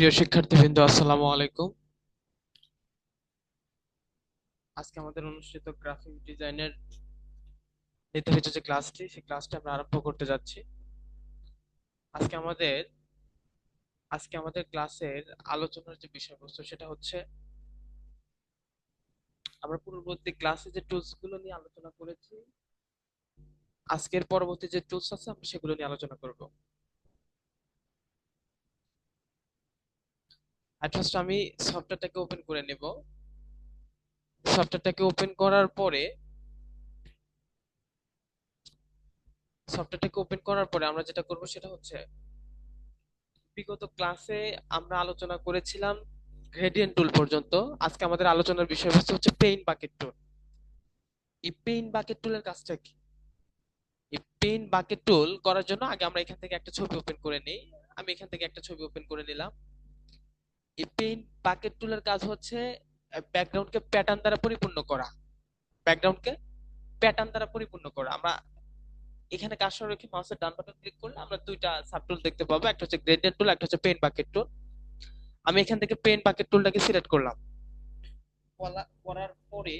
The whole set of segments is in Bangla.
প্রিয় শিক্ষার্থীবৃন্দ, আসসালামু আলাইকুম। আজকে আমাদের অনুষ্ঠিত গ্রাফিক ডিজাইনের নির্ধারিত যে ক্লাসটি সেই ক্লাসটা আমরা আরম্ভ করতে যাচ্ছি। আজকে আমাদের আজকে আমাদের ক্লাসের আলোচনার যে বিষয়বস্তু, সেটা হচ্ছে আমরা পূর্ববর্তী ক্লাসে যে টুলসগুলো নিয়ে আলোচনা করেছি, আজকের পরবর্তী যে টুলস আছে, আমরা সেগুলো নিয়ে আলোচনা করব। ফার্স্ট আমি সফটওয়্যারটাকে ওপেন করে নেব। সফটওয়্যারটাকে ওপেন করার পরে সফটওয়্যারটাকে ওপেন করার পরে আমরা যেটা করব সেটা হচ্ছে, বিগত ক্লাসে আমরা আলোচনা করেছিলাম গ্রেডিয়েন্ট টুল পর্যন্ত। আজকে আমাদের আলোচনার বিষয়বস্তু হচ্ছে পেইন বাকেট টুল এই পেইন বাকেট টুলের কাজটা কি? এই পেইন বাকেট টুল করার জন্য আগে আমরা এখান থেকে একটা ছবি ওপেন করে নিই। আমি এখান থেকে একটা ছবি ওপেন করে নিলাম। এই পেইন বাকেট টুলের কাজ হচ্ছে ব্যাকগ্রাউন্ডকে প্যাটার্ন দ্বারা পরিপূর্ণ করা। ব্যাকগ্রাউন্ডকে প্যাটার্ন দ্বারা পরিপূর্ণ করা। আমরা এখানে কার্সর রেখে মাউসের ডান বাটন ক্লিক করলে আমরা দুইটা সাবটুল দেখতে পাবো। একটা হচ্ছে গ্রেডিয়েন্ট টুল একটা হচ্ছে পেন বাকেট টুল আমি এখান থেকে পেন বাকেট টুলটাকে সিলেক্ট করলাম। করার পরে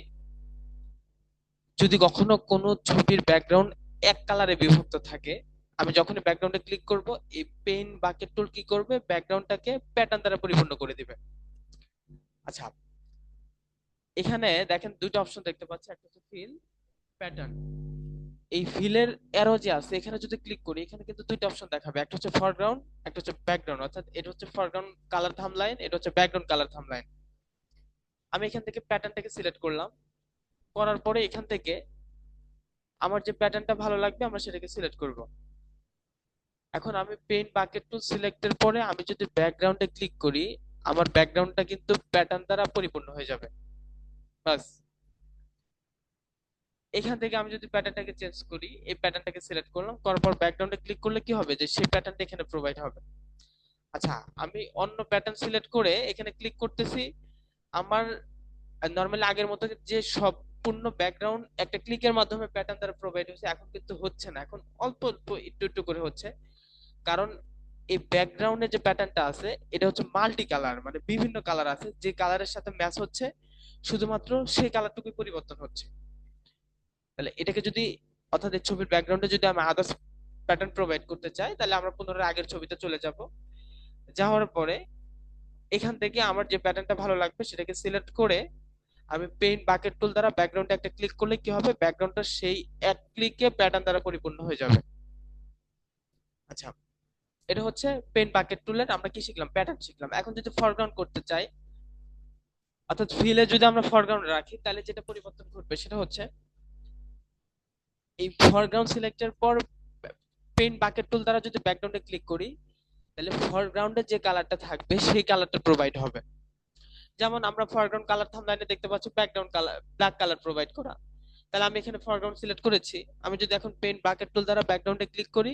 যদি কখনো কোনো ছবির ব্যাকগ্রাউন্ড এক কালারে বিভক্ত থাকে আমি যখনই ব্যাকগ্রাউন্ডে ক্লিক করব, এই পেন বাকেট টুল কি করবে? ব্যাকগ্রাউন্ডটাকে প্যাটার্ন দ্বারা পরিপূর্ণ করে দিবে। আচ্ছা এখানে দেখেন দুইটা অপশন দেখতে পাচ্ছি। একটা হচ্ছে ফিল প্যাটার্ন এই ফিলের অ্যারো যে আছে, এখানে যদি ক্লিক করি, এখানে কিন্তু দুইটা অপশন দেখাবে। একটা হচ্ছে ফরগ্রাউন্ড একটা হচ্ছে ব্যাকগ্রাউন্ড অর্থাৎ এটা হচ্ছে ফরগ্রাউন্ড কালার থাম লাইন এটা হচ্ছে ব্যাকগ্রাউন্ড কালার থাম লাইন আমি এখান থেকে প্যাটার্নটাকে সিলেক্ট করলাম। করার পরে এখান থেকে আমার যে প্যাটার্নটা ভালো লাগবে, আমরা সেটাকে সিলেক্ট করব। এখন আমি পেন বাকেট টুল সিলেক্টের পরে আমি যদি ব্যাকগ্রাউন্ডে ক্লিক করি আমার ব্যাকগ্রাউন্ডটা কিন্তু প্যাটার্ন দ্বারা পরিপূর্ণ হয়ে যাবে। বাস। এখান থেকে আমি যদি প্যাটার্নটাকে চেঞ্জ করি এই প্যাটার্নটাকে সিলেক্ট করলাম করার পর ব্যাকগ্রাউন্ডে ক্লিক করলে কি হবে? যে সেই প্যাটার্নটা এখানে প্রোভাইড হবে। আচ্ছা আমি অন্য প্যাটার্ন সিলেক্ট করে এখানে ক্লিক করতেছি। আমার নর্মালি আগের মতো যে সম্পূর্ণ ব্যাকগ্রাউন্ড একটা ক্লিকের মাধ্যমে প্যাটার্ন দ্বারা প্রোভাইড হচ্ছে এখন কিন্তু হচ্ছে না। এখন অল্প অল্প একটু একটু করে হচ্ছে। কারণ এই ব্যাকগ্রাউন্ডে যে প্যাটার্নটা আছে, এটা হচ্ছে মাল্টি কালার মানে বিভিন্ন কালার আছে। যে কালারের সাথে ম্যাচ হচ্ছে, শুধুমাত্র সেই কালারটুকুই পরিবর্তন হচ্ছে। তাহলে এটাকে যদি, অর্থাৎ এই ছবির ব্যাকগ্রাউন্ডে যদি আমি আদার্স প্যাটার্ন প্রোভাইড করতে চাই, তাহলে আমরা পুনরায় আগের ছবিতে চলে যাব। যাওয়ার পরে, এখান থেকে আমার যে প্যাটার্নটা ভালো লাগবে, সেটাকে সিলেক্ট করে আমি পেইন্ট বাকেট টুল দ্বারা ব্যাকগ্রাউন্ডে একটা ক্লিক করলে কি হবে? ব্যাকগ্রাউন্ডটা সেই এক ক্লিকে প্যাটার্ন দ্বারা পরিপূর্ণ হয়ে যাবে। আচ্ছা। এটা হচ্ছে পেন বাকেট টুলের আমরা কি শিখলাম? প্যাটার্ন শিখলাম। এখন যদি ফরগ্রাউন্ড করতে চাই, অর্থাৎ ফিলে যদি আমরা ফরগ্রাউন্ড রাখি, তাহলে যেটা পরিবর্তন ঘটবে সেটা হচ্ছে, এই ফরগ্রাউন্ড সিলেক্টের পর পেন বাকেট টুল দ্বারা যদি ব্যাকগ্রাউন্ডে ক্লিক করি, তাহলে ফরগ্রাউন্ডে যে কালারটা থাকবে, সেই কালারটা প্রোভাইড হবে। যেমন আমরা ফরগ্রাউন্ড কালার থামলাইনে দেখতে পাচ্ছি background colour black colour provide করা। তাহলে আমি এখানে ফরগ্রাউন্ড সিলেক্ট করেছি। আমি যদি এখন পেন বাকেট টুল দ্বারা ব্যাকগ্রাউন্ডে ক্লিক করি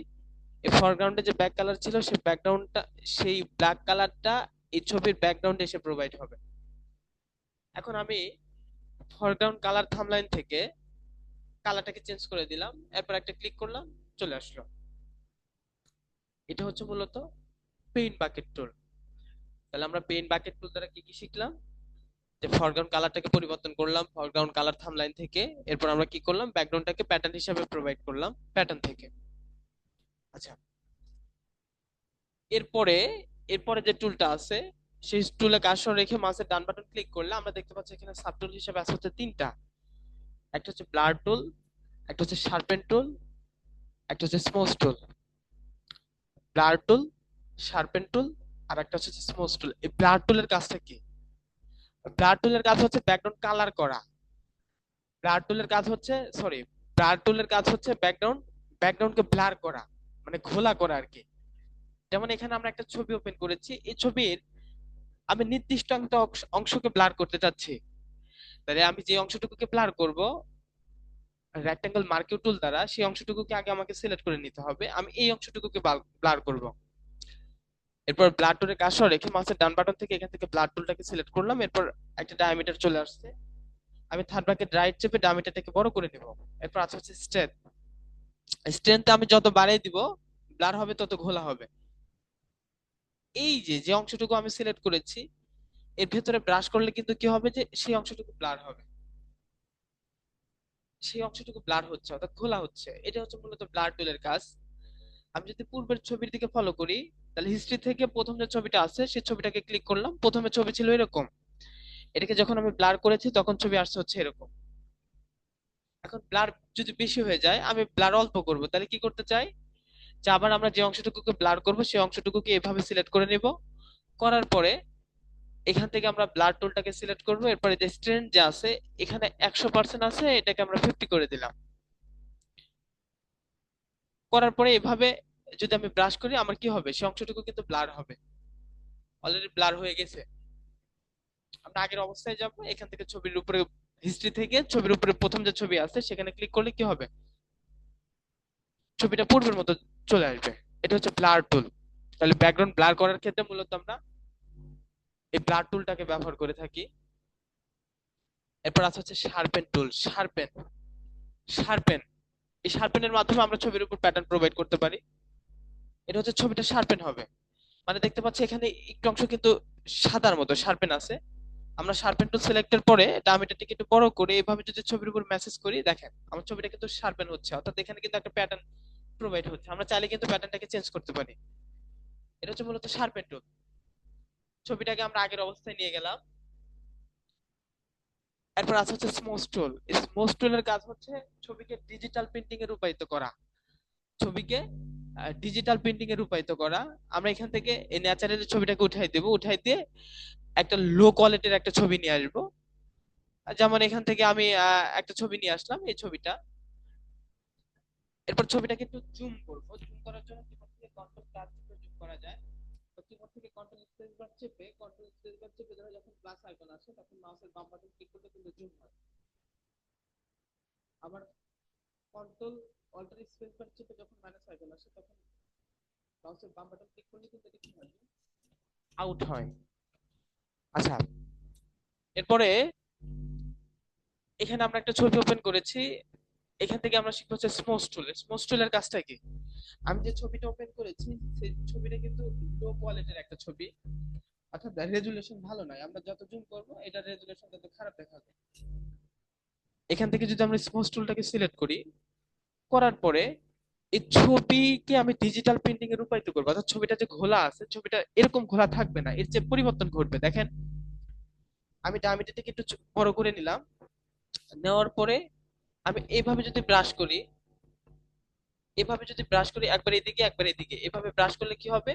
ফরগ্রাউন্ডে যে ব্যাক কালার ছিল, সেই ব্যাকগ্রাউন্ডটা সেই ব্ল্যাক কালারটা এই ছবির ব্যাকগ্রাউন্ডে এসে প্রোভাইড হবে। এখন আমি ফরগ্রাউন্ড কালার থামলাইন থেকে কালারটাকে চেঞ্জ করে দিলাম, এরপর একটা ক্লিক করলাম, চলে আসলো। এটা হচ্ছে মূলত পেইন্ট বাকেট টুল তাহলে আমরা পেইন্ট বাকেট টুল দ্বারা কি কি শিখলাম? যে ফরগ্রাউন্ড কালারটাকে পরিবর্তন করলাম ফরগ্রাউন্ড কালার থামলাইন থেকে, এরপর আমরা কি করলাম? ব্যাকগ্রাউন্ডটাকে প্যাটার্ন হিসেবে প্রোভাইড করলাম প্যাটার্ন থেকে। আচ্ছা। এরপরে এরপরে যে টুলটা আছে, সেই টুলে কার্সর রেখে মাউসের ডান বাটন ক্লিক করলে আমরা দেখতে পাচ্ছি এখানে সাবটুল হিসেবে আছে হচ্ছে তিনটা। একটা হচ্ছে ব্লার টুল একটা হচ্ছে শার্পেন টুল একটা হচ্ছে স্মোস টুল ব্লার টুল শার্পেন টুল আর একটা হচ্ছে স্মোস টুল এই ব্লার টুলের কাজটা কি? ব্লার টুলের কাজ হচ্ছে ব্যাকগ্রাউন্ড কালার করা। ব্লার টুলের কাজ হচ্ছে সরি ব্লার টুলের কাজ হচ্ছে ব্যাকগ্রাউন্ড ব্যাকগ্রাউন্ডকে ব্লার করা। মানে ঘোলা করা আর কি যেমন এখানে আমরা একটা ছবি ওপেন করেছি। এই ছবির আমি নির্দিষ্ট একটা অংশকে ব্লার করতে চাচ্ছি। তাহলে আমি যে অংশটুকুকে ব্লার করব রেক্টাঙ্গেল মার্কিউ টুল দ্বারা, সেই অংশটুকুকে আগে আমাকে সিলেক্ট করে নিতে হবে। আমি এই অংশটুকুকে ব্লার করব। এরপর ব্লার টুলের কাজটা রেখে মাউসের ডান বাটন থেকে এখান থেকে ব্লার টুলটাকে সিলেক্ট করলাম। এরপর একটা ডায়ামিটার চলে আসছে। আমি থার্ড ব্র্যাকেট রাইট চেপে ডায়ামিটারটাকে বড় করে নিব। এরপর আছে হচ্ছে স্ট্রেংথ আমি যত বাড়িয়ে দিব ব্লার হবে তত ঘোলা হবে। এই যে যে অংশটুকু আমি সিলেক্ট করেছি, এর ভেতরে ব্রাশ করলে কিন্তু কি হবে যে, সেই অংশটুকু ব্লার হবে। সেই অংশটুকু ব্লার হচ্ছে, অর্থাৎ খোলা হচ্ছে। এটা হচ্ছে মূলত ব্লার টুলের কাজ। আমি যদি পূর্বের ছবির দিকে ফলো করি, তাহলে হিস্ট্রি থেকে প্রথম যে ছবিটা আছে সেই ছবিটাকে ক্লিক করলাম। প্রথমে ছবি ছিল এরকম। এটাকে যখন আমি ব্লার করেছি, তখন ছবি আসছে হচ্ছে এরকম। এখন ব্লার যদি বেশি হয়ে যায়, আমি ব্লার অল্প করব। তাহলে কি করতে চাই? যে আবার আমরা যে অংশটুকুকে ব্লার করব, সেই অংশটুকুকে এভাবে সিলেক্ট করে নিব। করার পরে এখান থেকে আমরা ব্লার টুলটাকে সিলেক্ট করব। এরপরে যে স্ট্রেন্থ যে আছে, এখানে একশো পার্সেন্ট আছে, এটাকে আমরা ফিফটি করে দিলাম। করার পরে এভাবে যদি আমি ব্রাশ করি, আমার কি হবে? সেই অংশটুকু কিন্তু ব্লার হবে। অলরেডি ব্লার হয়ে গেছে। আমরা আগের অবস্থায় যাব, এখান থেকে ছবির উপরে হিস্ট্রি থেকে ছবির উপরে প্রথম যে ছবি আছে, সেখানে ক্লিক করলে কি হবে? ছবিটা পূর্বের মতো চলে আসবে। এটা হচ্ছে ব্লার টুল তাহলে ব্যাকগ্রাউন্ড ব্লার করার ক্ষেত্রে মূলত আমরা এই ব্লার টুলটাকে ব্যবহার করে থাকি। এরপর আছে হচ্ছে শার্পেন টুল শার্পেন শার্পেন এই শার্পেনের মাধ্যমে আমরা ছবির উপর প্যাটার্ন প্রোভাইড করতে পারি। এটা হচ্ছে ছবিটা শার্পেন হবে। মানে দেখতে পাচ্ছি এখানে একটু অংশ কিন্তু সাদার মতো শার্পেন আছে। আমরা শার্পেন টুল সিলেক্টের পরে এটা আমি এটাকে একটু বড় করে এভাবে যদি ছবির উপর মেসেজ করি, দেখেন আমার ছবিটা কিন্তু শার্পেন হচ্ছে। অর্থাৎ এখানে কিন্তু একটা প্যাটার্ন প্রোভাইড হচ্ছে। আমরা চাইলে কিন্তু প্যাটার্নটাকে চেঞ্জ করতে পারি। এটা হচ্ছে মূলত শার্পেন টুল ছবিটাকে আমরা আগের অবস্থায় নিয়ে গেলাম। এরপর আছে হচ্ছে স্মোস টুল স্মোস টুলের কাজ হচ্ছে ছবিকে ডিজিটাল প্রিন্টিং এ রূপায়িত করা। ছবিকে ডিজিটাল প্রিন্টিং এ রূপায়িত করা। আমরা এখান থেকে এই ন্যাচারাল ছবিটাকে উঠাই দেব। উঠাই দিয়ে একটা লো কোয়ালিটির একটা ছবি নিয়ে আসব। যেমন এখান থেকে আমি একটা ছবি নিয়ে আসলাম এই ছবিটা। এরপর ছবিটাকে একটু জুম করব। জুম করার জন্য কিবোর্ড থেকে কন্ট্রোল প্লাস চেপে জুম করা যায়। তো কিবোর্ড থেকে কন্ট্রোল স্পেস বার চেপে কন্ট্রোল স্পেস বার চেপে ধরে যখন প্লাস আইকন আসে, তখন মাউসের বাম বাটন ক্লিক করলে কিন্তু জুম হয়। আবার কন্ট্রোল অল্টার স্পেস বার চেপে যখন মাইনাস আইকন আসে, তখন মাউসের বাম বাটন ক্লিক করলে কিন্তু এটা কি হয়? আউট হয়। আচ্ছা। এরপরে এখানে আমরা একটা ছবি ওপেন করেছি। এখান থেকে আমরা শিখব হচ্ছে স্মোস টুল স্মোস টুলের কাজটা কি? আমি যে ছবিটা ওপেন করেছি, সেই ছবিটা কিন্তু লো কোয়ালিটির একটা ছবি। অর্থাৎ রেজুলেশন ভালো নয়। আমরা যত জুম করব, এটা রেজুলেশন তত খারাপ দেখাবে। এখান থেকে যদি আমরা স্মোস টুলটাকে সিলেক্ট করি, করার পরে এই ছবিকে আমি ডিজিটাল প্রিন্টিং এ রূপায়িত করব। অর্থাৎ ছবিটা যে ঘোলা আছে, ছবিটা এরকম ঘোলা থাকবে না। এর যে পরিবর্তন ঘটবে। দেখেন, আমি ডায়ামিটারটাকে একটু বড় করে নিলাম। নেওয়ার পরে আমি এইভাবে যদি ব্রাশ করি, এভাবে যদি ব্রাশ করি, একবার এদিকে একবার এদিকে, এভাবে ব্রাশ করলে কি হবে?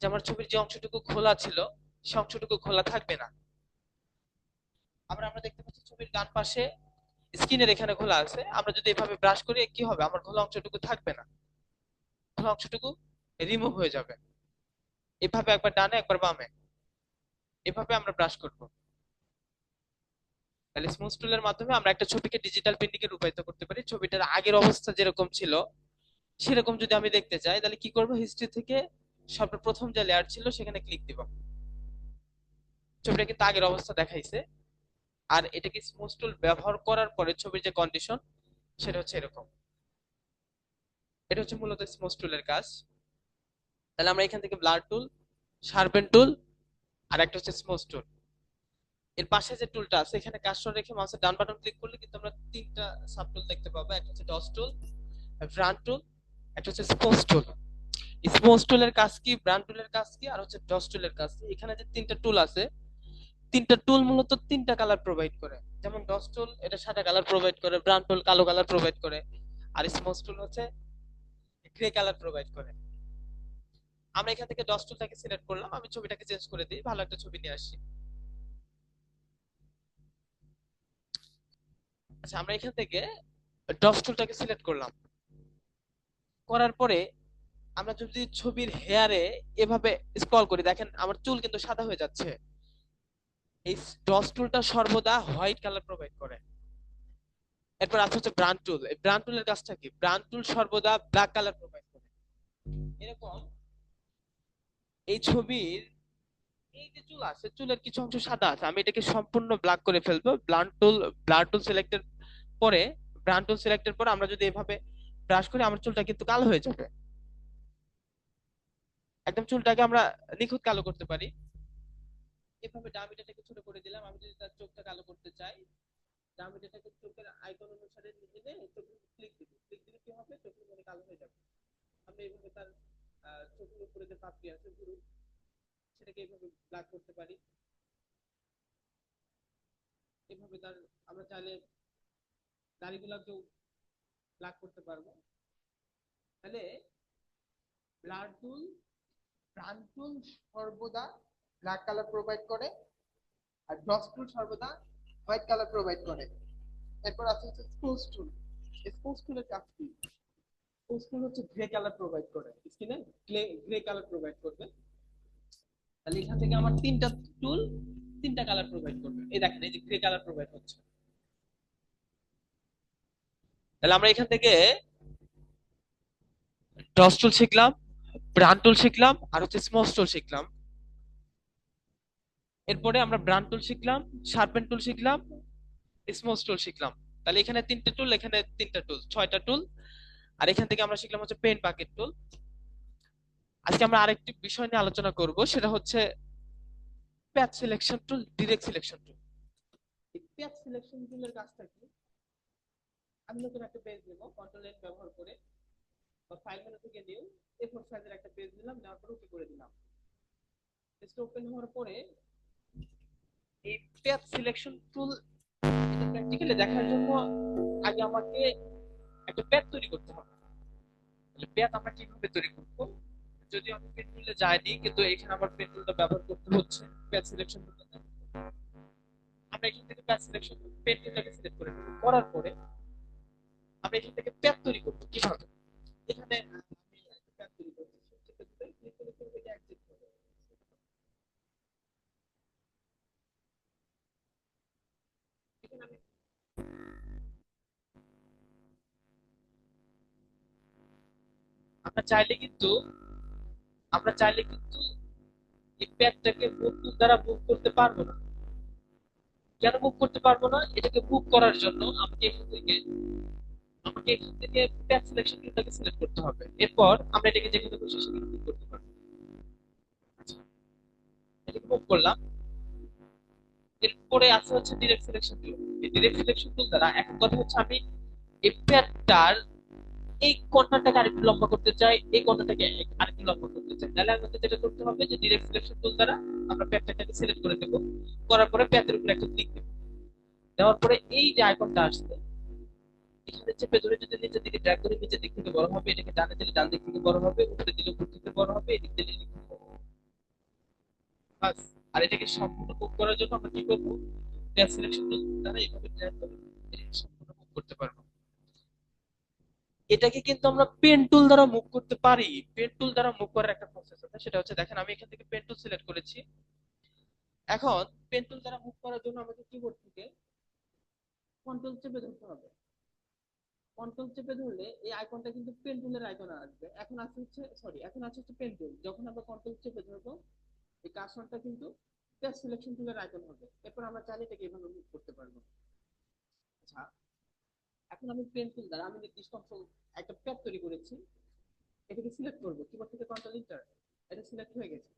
যে আমার ছবির যে অংশটুকু খোলা ছিল, সে অংশটুকু খোলা থাকবে না। আবার আমরা দেখতে পাচ্ছি ছবির ডান পাশে স্ক্রিনের এখানে খোলা আছে, আমরা যদি এভাবে ব্রাশ করি, কি হবে? আমার খোলা অংশটুকু থাকবে না। খোলা অংশটুকু রিমুভ হয়ে যাবে। এভাবে একবার ডানে, একবার বামে। এভাবে আমরা ব্রাশ করব। তাহলে স্মুথ টুলের মাধ্যমে আমরা একটা ছবিকে ডিজিটাল প্রিন্টিং এ রূপায়িত করতে পারি। ছবিটার আগের অবস্থা যেরকম ছিল, সেরকম যদি আমি দেখতে চাই, তাহলে কি করব? হিস্ট্রি থেকে সর্বপ্রথম যে লেয়ার ছিল, সেখানে ক্লিক দিব। ছবিটা কিন্তু আগের অবস্থা দেখাইছে। আর এটাকে স্মুথ টুল ব্যবহার করার পরে ছবির যে কন্ডিশন সেটা হচ্ছে এরকম। এটা হচ্ছে মূলত স্মুথ টুলের কাজ। তাহলে আমরা এখান থেকে ব্লার টুল শার্পেন টুল আর একটা হচ্ছে স্মুথ টুল এর পাশে যে টুলটা আছে, এখানে কার্সর রেখে মাউসের ডান বাটন ক্লিক করলে কিন্তু আমরা তিনটা সাব টুল দেখতে পাবো। একটা হচ্ছে ডস টুল ব্রান্ড টুল একটা হচ্ছে স্পোর্টস টুল স্পোর্টস টুলের কাজ কি? ব্রান্ড টুলের কাজ কি? আর হচ্ছে ডস টুলের কাজ কি? এখানে যে তিনটা টুল আছে তিনটা টুল মূলত তিনটা কালার প্রোভাইড করে। যেমন ডস টুল এটা সাদা কালার প্রোভাইড করে ব্রান্ড টুল কালো কালার প্রোভাইড করে, আর স্পোর্টস টুল হচ্ছে গ্রে কালার প্রোভাইড করে। আমরা এখান থেকে ডস টুলটাকে সিলেক্ট করলাম, আমি ছবিটাকে চেঞ্জ করে দিই, ভালো একটা ছবি নিয়ে আসি। আচ্ছা আমরা এখান থেকে ডস টুলটাকে সিলেক্ট করলাম। করার পরে আমরা যদি ছবির হেয়ারে এভাবে স্ক্রল করি, দেখেন আমার চুল কিন্তু সাদা হয়ে যাচ্ছে। এই ডস টুলটা সর্বদা হোয়াইট কালার প্রোভাইড করে। এরপর আছে হচ্ছে ব্রান্ড টুল এই ব্রান্ড টুলের কাজটা কি? ব্রান্ড টুল সর্বদা ব্ল্যাক কালার প্রোভাইড করে। এরকম এই ছবির এই যে চুল আছে, চুলের কিছু অংশ সাদা আছে, আমি এটাকে সম্পূর্ণ ব্ল্যাক করে ফেলব। ব্লান্ড টুল ব্লার টুল সিলেক্টের পরে ব্রান্ড টুল সিলেক্টের পরে আমরা যদি এভাবে ব্রাশ করি, আমার চুলটা কিন্তু কালো হয়ে যাবে। একদম চুলটাকে আমরা নিখুঁত কালো করতে পারি। এভাবে ডামিটাটাকে ছোট করে দিলাম। আমি যদি তার চোখটা কালো করতে চাই ডামিটাটাকে চোখের আইকন অনুসারে নিয়ে চোখে ক্লিক দিব ক্লিক দিলে কি হবে? চোখের মনে কালো হয়ে যাবে। আমরা এইভাবে তার চোখের উপরে যে পাপড়ি আছে পুরো সেটাকে এইভাবে ব্ল্যাক করতে পারি। এভাবে তার, আমরা চাইলে দাড়িগুলোকেও ব্ল্যাক করতে পারব। তাহলে ব্লাড টুল ব্রান টুল সর্বদা ব্ল্যাক কালার প্রোভাইড করে, আর ডস টুল সর্বদা হোয়াইট কালার প্রোভাইড করে। এরপর আছে হচ্ছে স্পোর্টস টুল স্পোর্টস টুলের কাজ কি? স্পোর্টস টুল হচ্ছে গ্রে কালার প্রোভাইড করে। স্কিনে গ্রে কালার প্রোভাইড করবে। তাহলে এখান থেকে আমার তিনটা টুল তিনটা কালার প্রোভাইড করবে। এই দেখেন, এই যে গ্রে কালার প্রোভাইড হচ্ছে। তাহলে আমরা এখান থেকে ডস টুল শিখলাম ব্রান টুল শিখলাম, আর হচ্ছে স্মস টুল শিখলাম। এরপরে আমরা ব্রান টুল শিখলাম, শার্পেন টুল শিখলাম, স্মস টুল শিখলাম। তাহলে এখানে তিনটে টুল, এখানে তিনটা টুল, ছয়টা টুল। আর এখান থেকে আমরা শিখলাম হচ্ছে পেন বাকেট টুল। আজকে আমরা আরেকটি বিষয় নিয়ে আলোচনা করব, সেটা হচ্ছে path selection tool, direct selection tool. Path selection টুলের কাজটা কি? আমি নতুন একটা পেজ নেব কন্ট্রোল এন ব্যবহার করে। বা ফাইল মেনু থেকে নিউ এ4 সাইজের একটা পেজ নিলাম, নেওয়ার পর ওকে করে দিলাম? পেজটা ওপেন হওয়ার পরে এই প্যাচ সিলেকশন টুল প্র্যাকটিক্যালি দেখার জন্য আগে আমাকে একটা প্যাচ তৈরি করতে হবে। তাহলে প্যাচ আমরা কীভাবে তৈরি করব? যদি আমি পেন টুলে যাইনি, কিন্তু এখানে আমার পেন টুলটা ব্যবহার করতে হচ্ছে প্যাচ সিলেকশন টুলটা আমরা এখান থেকে প্যাচ সিলেকশন পেন টুলটাকে সিলেক্ট করে করার পরে আমরা এখান থেকে প্যাচ তৈরি করব। কীভাবে এখানে আমরা চাইলে কিন্তু, আমরা চাইলে কিন্তু এই প্যাডটাকে মুভ দ্বারা মুভ করতে পারব না। কেন মুভ করতে পারব না? এটাকে মুভ করার জন্য আমাকে এখান থেকে, আমাকে এখান থেকে প্যাড সিলেকশন টুলটাকে সিলেক্ট করতে হবে। এরপর আমরা এটাকে যেখানে খুশি সেখানে মুভ করতে পারব। আচ্ছা এটাকে মুভ করলাম। এরপরে আছে হচ্ছে ডিরেক্ট সিলেকশন টুল এই ডিরেক্ট সিলেকশন টুল দ্বারা এখন কথা হচ্ছে আমি এই প্যাডটার এই কর্নারটাকে আরেকটু লম্বা করতে চাই, এই কর্নারটাকে আরেকটু লম্বা করতে চাই। তাহলে আমাদের যেটা করতে হবে, যে ডিরেক্ট সিলেকশন টুল দ্বারা আমরা প্যাডটাকে সিলেক্ট করে দেব করার পরে প্যাডের উপরে একটা ক্লিক দেব। দেওয়ার পরে এই যে আইকনটা আসছে, এখানে যদি নিচের দিকে ড্র্যাগ করে নিচের দিক থেকে বড় হবে, এটাকে ডানে দিলে ডান দিক থেকে বড় হবে উপরে দিলে উপর থেকে বড় হবে, এদিক দিলে এদিক থেকে বড় হবে। বাস। আর এটাকে সম্পূর্ণ মুভ করার জন্য আমরা কি করব? সিলেকশন দ্বারা এইভাবে করে সম্পূর্ণ মুভ করতে পারব। এটাকে কিন্তু আমরা পেন টুল দ্বারা মুভ করতে পারি। পেন টুল দ্বারা মুভ করার একটা প্রসেস আছে, সেটা হচ্ছে দেখেন, আমি এখান থেকে পেন টুল সিলেক্ট করেছি। এখন পেন টুল দ্বারা মুভ করার জন্য আমাকে কিবোর্ড থেকে কন্ট্রোল চেপে ধরতে হবে। কন্ট্রোল চেপে ধরলে এই আইকনটা কিন্তু পেন টুলের আইকন আসবে। এখন আছে হচ্ছে সরি এখন আছে হচ্ছে পেন টুল যখন আমরা কন্ট্রোল চেপে ধরবো, এই কার্সরটা কিন্তু পেজ সিলেকশন টুলের আইকন হবে। এরপর আমরা চাইলে এটাকে এভাবে মুভ করতে পারব। আচ্ছা এখন আমি পেন টুল দ্বারা আমি নির্দিষ্ট অংশ একটা প্যাড তৈরি করেছি, এটাকে সিলেক্ট করব। কিবোর্ড থেকে কন্ট্রোল ইন্টার এটা সিলেক্ট হয়ে গেছে।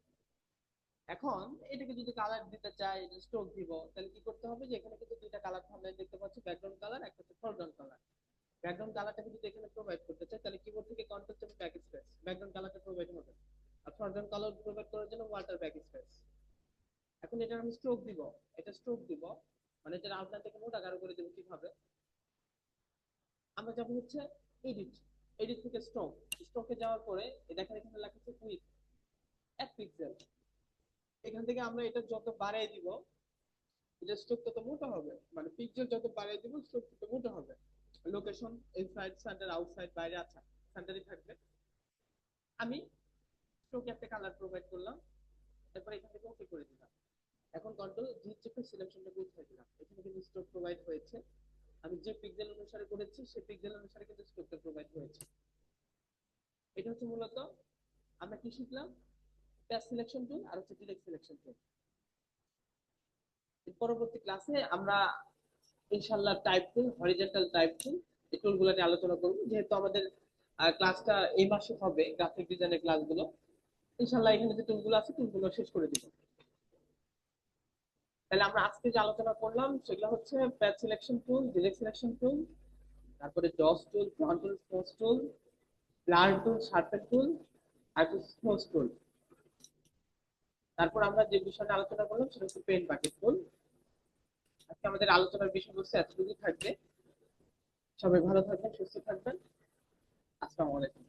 এখন এটাকে যদি কালার দিতে চাই স্ট্রোক দিব, তাহলে কি করতে হবে যে, এখানে কিন্তু দুইটা কালার আমরা দেখতে পাচ্ছি ব্যাকগ্রাউন্ড কালার একটা হচ্ছে ফরগ্রাউন্ড কালার ব্যাকগ্রাউন্ড কালারটাকে যদি এখানে প্রোভাইড করতে চাই, তাহলে কিবোর্ড থেকে কন্ট্রোল চেপে ব্যাক স্পেস ব্যাকগ্রাউন্ড কালারটা প্রোভাইড হবে। আর ফরগ্রাউন্ড কালার প্রোভাইড করার জন্য ওয়াটার ব্যাক স্পেস এখন এটা আমি স্ট্রোক দিব। এটা স্ট্রোক দিব। মানে এটার আউটলাইনটাকে মোটা গাঢ় করে দেবো কীভাবে? আমরা যাব হচ্ছে এডিট এডিট থেকে স্ট্রোক স্ট্রোকে যাওয়ার পরে দেখেন এখানে লেখা আছে উইথ এক পিক্সেল এখান থেকে আমরা এটা যত বাড়াই দিব, এটা স্ট্রোক তত মোটা হবে। মানে পিক্সেল যত বাড়াই দিব স্ট্রোক তত মোটা হবে। লোকেশন ইনসাইড সেন্টার আউটসাইড বাইরে আছে সেন্টারই থাকবে। আমি স্ট্রোকে একটা কালার প্রোভাইড করলাম তারপর এখান থেকে ওকে করে দিলাম। এখন কন্ট্রোল জি চেপে সিলেকশনটাকে উঠিয়ে দিলাম। এখানে কিন্তু স্ট্রোক প্রোভাইড হয়েছে। আমি যে পিক্সেল অনুসারে করেছি, সেই পিক্সেল অনুসারে কিন্তু স্ট্রোকটা প্রোভাইড হয়েছে। এটা হচ্ছে মূলত, আমরা কি শিখলাম? প্যাচ সিলেকশন টুল আর হচ্ছে ডিরেক্ট সিলেকশন টুল পরবর্তী ক্লাসে আমরা ইনশাআল্লাহ type tool horizontal type tool এই টুলগুলো নিয়ে আলোচনা করব। যেহেতু আমাদের ক্লাসটা এই মাসে হবে গ্রাফিক ডিজাইনের ক্লাসগুলো ইনশাল্লাহ এখানে যে টুলগুলো আছে টুলগুলো শেষ করে দিব। তাহলে আমরা আজকে যে আলোচনা করলাম সেগুলো হচ্ছে path selection tool direct selection tool তারপরে dodge tool front tool sports tool blur tool sharpen tool আর স্পোর্টস টুল তারপর আমরা যে বিষয়টা আলোচনা করলাম সেটা হচ্ছে পেন বাকেট টুল আজকে আমাদের আলোচনার বিষয়বস্তু এতটুকুই থাকবে। সবাই ভালো থাকবেন, সুস্থ থাকবেন। আসসালামু আলাইকুম।